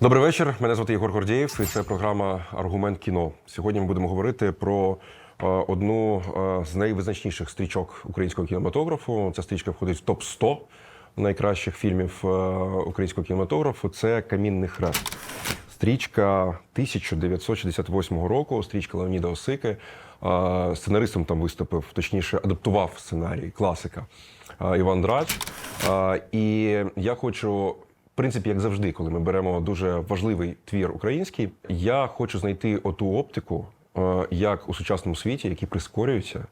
Добрий вечір. Мене звати Єгор Гордієв. І це програма Аргумент кіно. Сьогодні ми будемо говорити про е, одну е, з найвизначніших стрічок українського кінематографу. Ця стрічка входить в топ 100 найкращих фільмів е, українського кінематографу. Це Камінний хрест. Стрічка 1968 року. Стрічка Леоніда Осики. Сценаристом там виступив, точніше, адаптував сценарій класика Іван Драч. І я хочу принципі, як завжди, коли ми беремо дуже важливий твір український, я хочу знайти оту оптику, е, як у сучасному світі, який прискорюється,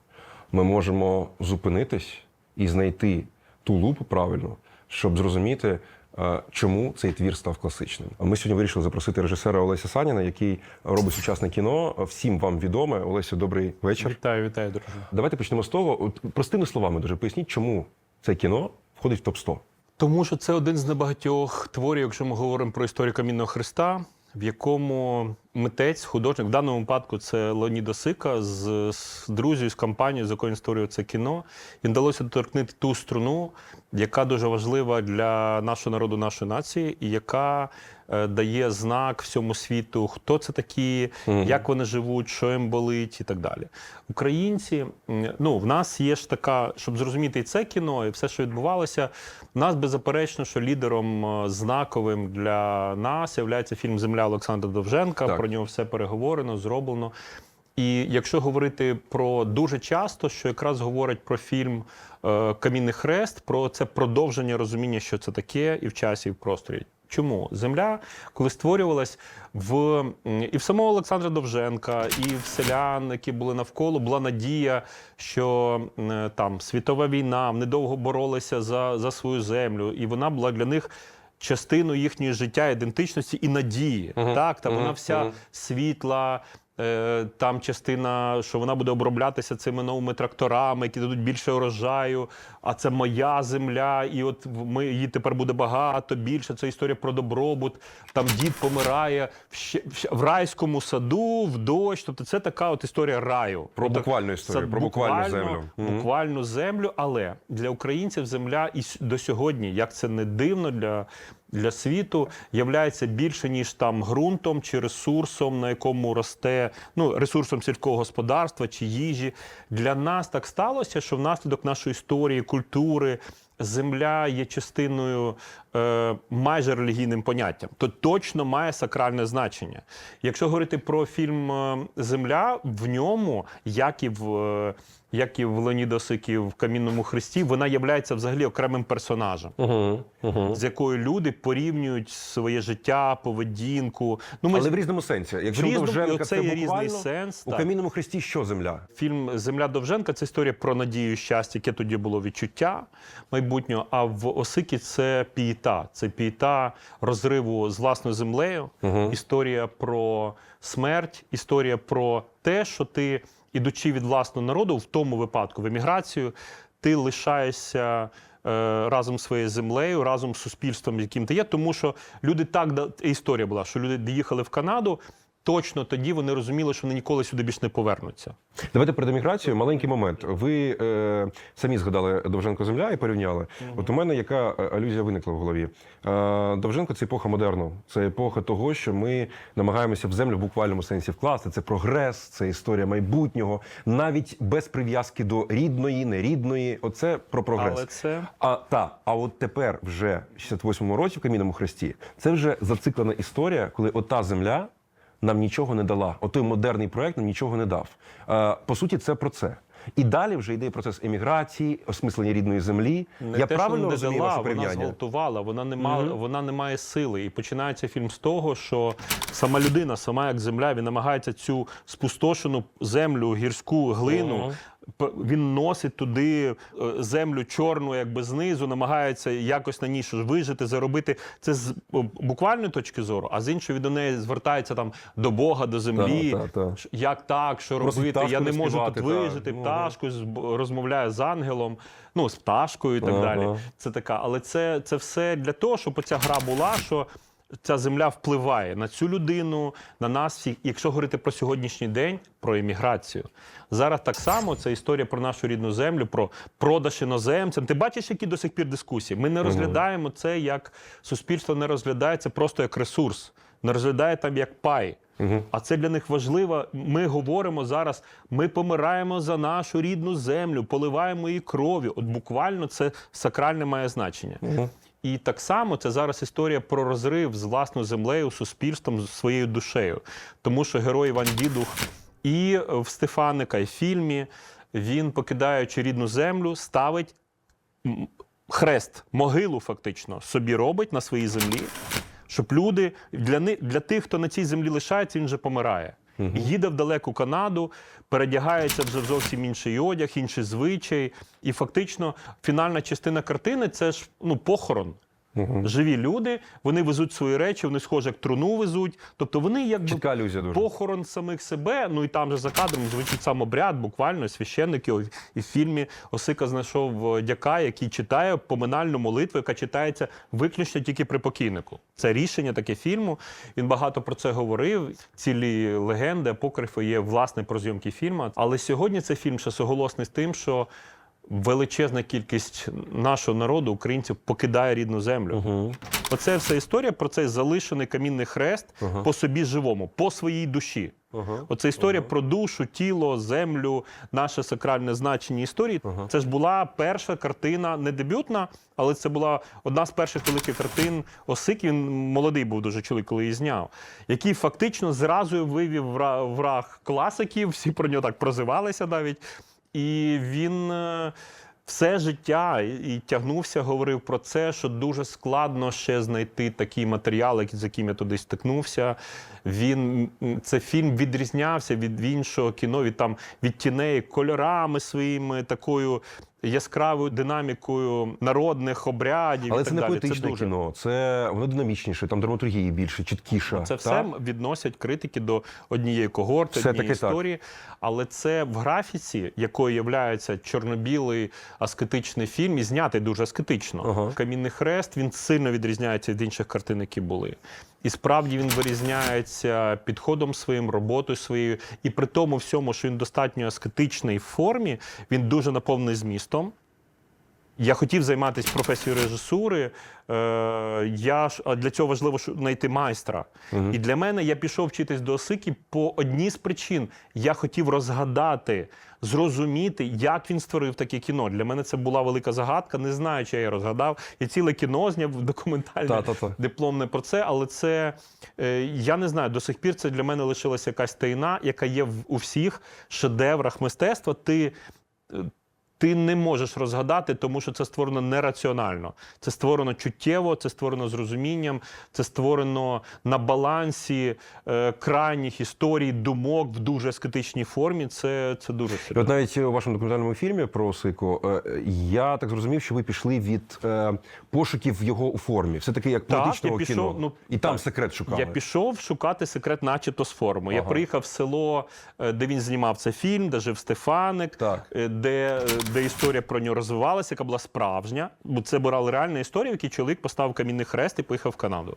ми можемо зупинитись і знайти ту лупу правильну, щоб зрозуміти, е, чому цей твір став класичним. Ми сьогодні вирішили запросити режисера Олеся Саніна, який робить сучасне кіно. Всім вам відоме. Олесю, добрий вечір. Вітаю, вітаю, друже. Давайте почнемо з того. От, простими словами, дуже поясніть, чому це кіно входить в топ 100 Тому що це один з небагатьох творів, якщо ми говоримо про історію Камінного Христа, в якому митець, художник, в даному випадку це Леоніда Сика з, з друзів, з компанією, з якою створює це кіно. Їм вдалося доторкнути ту струну, яка дуже важлива для нашого народу, нашої нації, і яка дає знак всьому світу, хто це такі, як вони живуть, що їм болить і так далі. Українці, ну в нас є ж така, щоб зрозуміти і це кіно, і все, що відбувалося. У нас беззаперечно, що лідером е, знаковим для нас є фільм Земля Олександра Довженка. Так. Про нього все переговорено, зроблено. І якщо говорити про дуже часто, що якраз говорить про фільм е, Камінний хрест, про це продовження розуміння, що це таке, і в часі, і в просторі. Чому земля, коли створювалась в і в самого Олександра Довженка, і в селян, які були навколо, була надія, що там світова війна, вони довго боролися за, за свою землю, і вона була для них частиною їхнього життя, ідентичності і надії. Так, та вона вся світла. Е, Там частина, що вона буде оброблятися цими новими тракторами, які дадуть більше урожаю. А це моя земля, і от ми її тепер буде багато більше. Це історія про добробут. Там дід помирає в, ще, в в райському саду, в дощ. Тобто це така от історія раю. Про Тобто буквальну історію, це про буквальну землю. Буквальну землю, але для українців земля і до сьогодні, як це не дивно для, для світу, являється більше ніж там ґрунтом чи ресурсом, на якому росте ну ресурсом сільського господарства чи їжі. Для нас так сталося, що внаслідок нашої історії, культури. Земля є частиною е, майже релігійним поняттям, то точно має сакральне значення. Якщо говорити про фільм е, Земля, в ньому, як і в е, як і в Леонідосики в Камінному Христі, вона є взагалі окремим персонажем, Угу, угу. з якою люди порівнюють своє життя, поведінку. Ну, ми Але в різному сенсі. Якщо В різному- Довженка це є різний сенс, у так. камінному хресті що земля? Фільм Земля Довженка це історія про надію і щастя, яке тоді було відчуття майбутнього. А в Осикі це пієта. Це пієта розриву з власною землею, історія про смерть, історія про те, що ти, ідучи від власного народу, в тому випадку в еміграцію, ти лишаєшся. е, Разом своєю землею, разом з суспільством, яким ти є, тому що люди так історія була, що люди їхали в Канаду. Точно тоді вони розуміли, що вони ніколи сюди більше не повернуться. Давайте перед еміграцією маленький момент. Ви е, самі згадали Довженко земля і порівняли. От у мене яка е, алюзія виникла в голові. Е, Довженко це епоха модерну. Це епоха того, що ми намагаємося в землю в буквальному сенсі вкласти. Це прогрес, це історія майбутнього, навіть без прив'язки до рідної, нерідної. Оце про прогрес. Але це А та, а от тепер, вже в 68-му році в камінному хресті, це вже зациклена історія, коли ота земля нам нічого не дала. Отой модерний проект нам нічого не дав. Е, по суті, це про це. І далі вже йде процес еміграції, осмислення рідної землі. Не Я те, правильно що не розумію дала, ваше вона зґвалтувала, вона не мала, вона не має сили. І починається фільм з того, що сама людина, сама як земля, він намагається цю спустошену землю, гірську глину. п- Він носить туди е, землю чорну, якби знизу, намагається якось на ній вижити, заробити. Це з буквальної точки зору, а з іншої до неї звертається там до Бога, до землі. Та, та, та. Як так, що Просить робити? Я не можу наспівати, тут та. вижити. Ну, Пташку з- розмовляє з ангелом, ну з пташкою і так Ага. далі. Це така, але це, це все для того, щоб оця гра була, що ця земля впливає на цю людину, на нас всіх. Якщо говорити про сьогоднішній день, про еміграцію. Зараз так само це історія про нашу рідну землю, про продаж іноземцям. Ти бачиш, які до сих пір дискусії. Ми не розглядаємо це як суспільство не розглядає це просто як ресурс, не розглядає там як пай. А це для них важливо. Ми говоримо зараз: ми помираємо за нашу рідну землю, поливаємо її кров'ю. От буквально це сакральне має значення. І так само це зараз історія про розрив з власною землею, суспільством, з своєю душею. Тому що герой Іван Дідух і в Стефаника, і в фільмі він, покидаючи рідну землю, ставить хрест, могилу фактично собі робить на своїй землі, щоб люди для, ни- для тих, хто на цій землі лишається, він вже помирає. Їде в далеку Канаду, передягається вже в зовсім інший одяг, інший звичай. І фактично фінальна частина картини це ж ну, похорон. Живі люди, вони везуть свої речі, вони схоже, як труну везуть. Тобто вони якби Чітка дуже. похорон самих себе. Ну і там же за кадром звучить сам обряд, буквально священники. І в фільмі Осика знайшов е, дяка, який читає поминальну молитву, яка читається виключно тільки при покійнику. Це рішення таке фільму. Він багато про це говорив. Цілі легенди, апокрифи є власне про зйомки фільму. Але сьогодні цей фільм ще суголосний з тим, що. Величезна кількість нашого народу, українців, покидає рідну землю. Оце вся історія про цей залишений камінний хрест по собі живому, по своїй душі. Оце історія про душу, тіло, землю, наше сакральне значення історії. Це ж була перша картина, не дебютна, але це була одна з перших великих картин Осики. Він молодий був дуже чоловік, коли її зняв, який фактично зразу вивів враг класиків, всі про нього так прозивалися навіть. І він е, все життя і тягнувся, говорив про це, що дуже складно ще знайти такий матеріал, з яким я туди стикнувся. Він це фільм відрізнявся від іншого кіно, від там від тіней кольорами своїми, такою яскравою динамікою народних обрядів. Але і це так не далі. поетичне дуже... кіно, це воно динамічніше, там драматургії більше, чіткіше. Це все так? відносять критики до однієї когорти, Все однієї таки так. історії. Але це в графіці, якою є чорно-білий аскетичний фільм, і знятий дуже аскетично. Ага. Камінний хрест він сильно відрізняється від інших картин, які були. І справді він вирізняється підходом своїм, роботою своєю. І при тому всьому, що він достатньо аскетичний в формі, він дуже наповнений змістом. Я хотів займатися професією режисури. Е, я для цього важливо знайти майстра. І для мене я пішов вчитись до Осики по одній з причин. Я хотів розгадати, зрозуміти, як він створив таке кіно. Для мене це була велика загадка. Не знаю, чи я її розгадав. Я ціле кіно зняв документальне Та-та-та. дипломне про це, але це е, я не знаю. До сих пір це для мене лишилася якась таїна, яка є в, у всіх шедеврах мистецтва. Ти е, ти не можеш розгадати, тому що це створено нераціонально. Це створено чуттєво, це створено з розумінням, це створено на балансі е, крайніх історій, думок в дуже ескетичній формі. Це, це дуже І от навіть у вашому документальному фільмі про Осику, е, я так зрозумів, що ви пішли від е, пошуків його у формі. Все таки як Так, я пішов, кіно. ну, І там так. секрет шукали. Я пішов шукати секрет, начебто з форму. Я приїхав в село, е, де він знімав цей фільм, де жив Стефаник, Так. е, де, е, де історія про нього розвивалася, яка була справжня. Бо це була реальна історія, в якій чоловік поставив камінний хрест і поїхав в Канаду.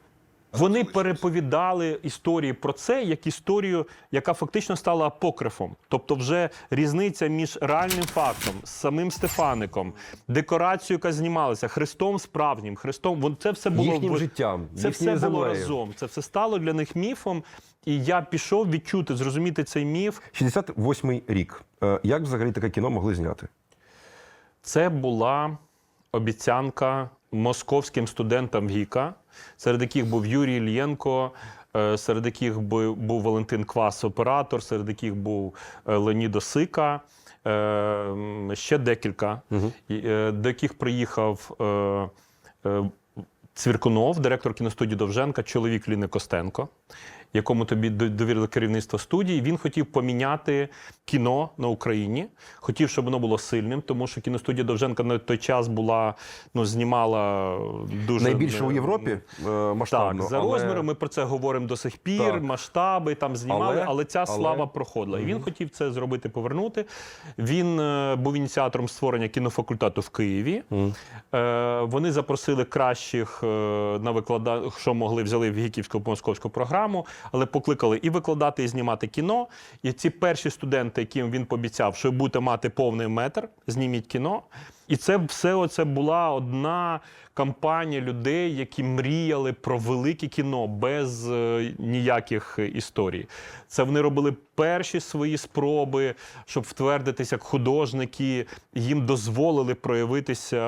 Вони переповідали історії про це як історію, яка фактично стала апокрифом. Тобто, вже різниця між реальним фактом, самим Стефаником, декорацією, яка знімалася, Христом справжнім, Христом. Вон це все було Їхнім в- життям, Це їхньою все було землею. разом. Це все стало для них міфом. І я пішов відчути, зрозуміти цей міф. 68-й рік. Е, Як взагалі таке кіно могли зняти? Це була обіцянка московським студентам ВІКа, серед яких був Юрій Ільєнко, е, серед яких бу- був Валентин Квас, оператор, серед яких був е, Леонід Осика, е, ще декілька, е, до яких приїхав. Цвіркунов, директор кіностудії Довженка, чоловік Ліни Костенко. Якому тобі довірили керівництво студії. Він хотів поміняти кіно на Україні. Хотів, щоб воно було сильним, тому що кіностудія Довженка на той час була ну знімала дуже Найбільше у Європі е, масштабно. так, за але- розміром ми про це говоримо до сих пір. Так. Масштаби там знімали, Але- але, ця але- слава проходила. І він хотів це зробити, повернути. Він е, був ініціатором створення кінофакультету в Києві. Е, вони запросили кращих е, на виклада... що могли, взяли в гіківську московську програму, але покликали і викладати, і знімати кіно. І ці перші студенти, яким він пообіцяв, що будете мати повний метр, зніміть кіно. І це все оце була одна кампанія людей, які мріяли про велике кіно без е, ніяких історій. Це вони робили перші свої спроби, щоб втвердитися як художники. Їм дозволили проявитися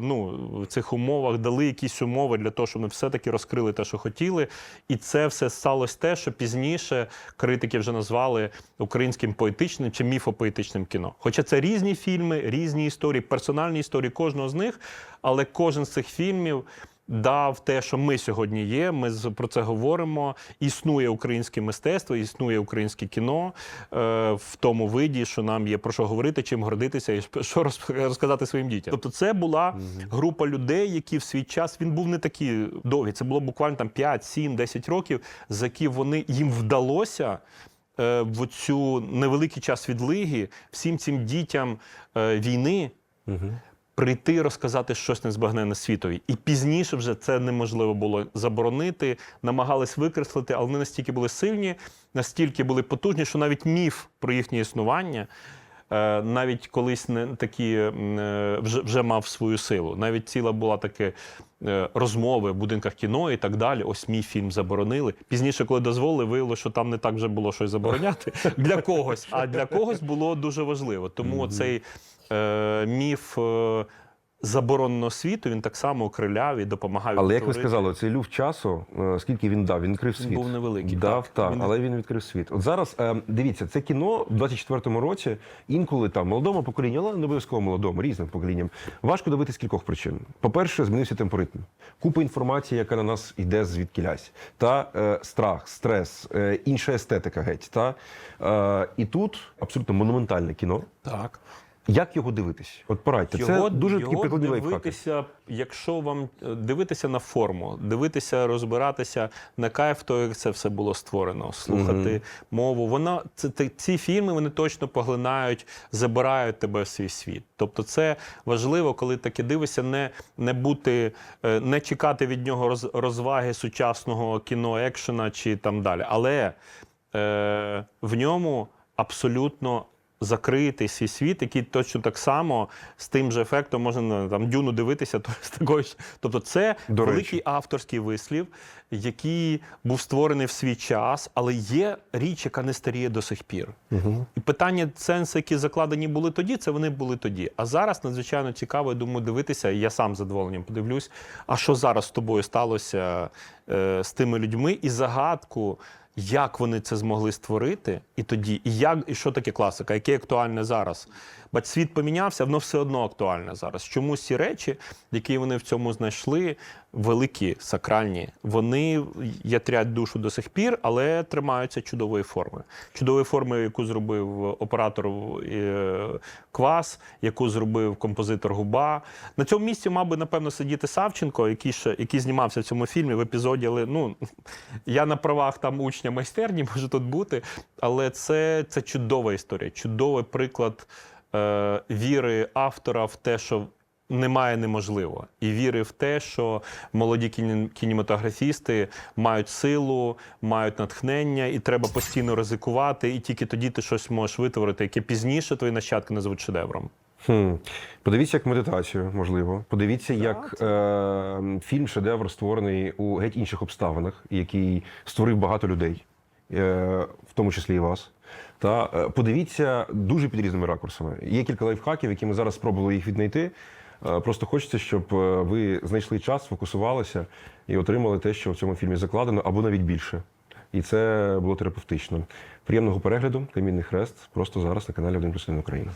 ну, в цих умовах, дали якісь умови для того, щоб вони все-таки розкрили те, що хотіли. І це все сталося те, що пізніше критики вже назвали українським поетичним чи міфопоетичним кіно. Хоча це різні фільми, різні історії, персональні історії кожного з них, але кожен з цих фільмів. Дав те, що ми сьогодні є. Ми про це говоримо. Існує українське мистецтво, існує українське кіно е, в тому виді, що нам є про що говорити, чим гордитися і що роз- розказати своїм дітям. Тобто, це була група людей, які в свій час він був не такий довгий. Це було буквально там 5, 7, 10 років, за які вони їм вдалося. е, В цю невеликий час відлиги всім цим дітям е, війни прийти і розказати щось незбагненне світові. І пізніше вже це неможливо було заборонити, намагались викреслити, але вони настільки були сильні, настільки були потужні, що навіть міф про їхнє існування. е, Навіть колись не такі е, вже, вже мав свою силу. Навіть ціла була таке розмови в будинках кіно і так далі. Ось мій фільм заборонили. Пізніше, коли дозволили, виявилося, що там не так вже було щось забороняти для когось, а для когось було дуже важливо. Тому цей е, міф е, забороненого світу він так само окриляв і допомагав. Але як ви сказали, цей люфт часу, е, скільки він дав? Він відкрив світ. Він був невеликий, Дав, так. так, Він- але він відкрив світ. От зараз е, дивіться, це кіно в 24-му році, інколи там молодому поколінню, але не обов'язково молодому, різним поколінням. Важко добитись кількох причин. По-перше, змінився темпоритм. Купа інформації, яка на нас йде звідкілясь. Та е, страх, стрес, е, інша естетика геть. Та е, і тут абсолютно монументальне кіно. Так. Як його дивитись? От порадьте. це дуже такі прикладні лайфхаки. дивитися, якщо вам е, дивитися на форму, дивитися, розбиратися на кайф, то як це все було створено, слухати мову. Вона це ці фільми вони точно поглинають, забирають тебе в свій світ. Тобто, це важливо, коли таке дивишся, не, не бути, е, не чекати від нього роз, розваги сучасного кіно, екшена чи там далі. Але е, в ньому абсолютно закритий свій світ, який точно так само з тим же ефектом можна там дюну дивитися. То з такою ж. Тобто, це До речі. великий авторський вислів, який був створений в свій час, але є річ, яка не старіє до сих пір. І питання сенси, які закладені були тоді, це вони були тоді. А зараз надзвичайно цікаво, я думаю, дивитися. Я сам задоволенням подивлюсь. А що зараз з тобою сталося е, з тими людьми і загадку. Як вони це змогли створити, і тоді, і як і що таке класика, яке актуальне зараз? Бач, світ помінявся, воно все одно актуальне зараз. Чомусь ці речі, які вони в цьому знайшли, великі, сакральні, вони ятрять душу до сих пір, але тримаються чудової форми. Чудової форми, яку зробив оператор е, Квас, яку зробив композитор Губа. На цьому місці мав би, напевно, сидіти Савченко, який ще який знімався в цьому фільмі в епізоді. Але ну я на правах там учня майстерні можу тут бути. Але це, це чудова історія, чудовий приклад е, віри автора в те, що немає неможливо, і віри в те, що молоді кіні- кінематографісти мають силу, мають натхнення, і треба постійно ризикувати, і тільки тоді ти щось можеш витворити, яке пізніше твої нащадки назвуть шедевром. Хм. Подивіться як медитацію, можливо. Подивіться, як е, фільм шедевр створений у геть інших обставинах, який створив багато людей, е, в тому числі і вас. Та е, подивіться дуже під різними ракурсами. Є кілька лайфхаків, які ми зараз спробували їх віднайти. Е, Просто хочеться, щоб е, ви знайшли час, фокусувалися і отримали те, що в цьому фільмі закладено, або навіть більше. І це було терапевтично. Приємного перегляду. Камінний хрест просто зараз на каналі 1 плюс 1 Україна.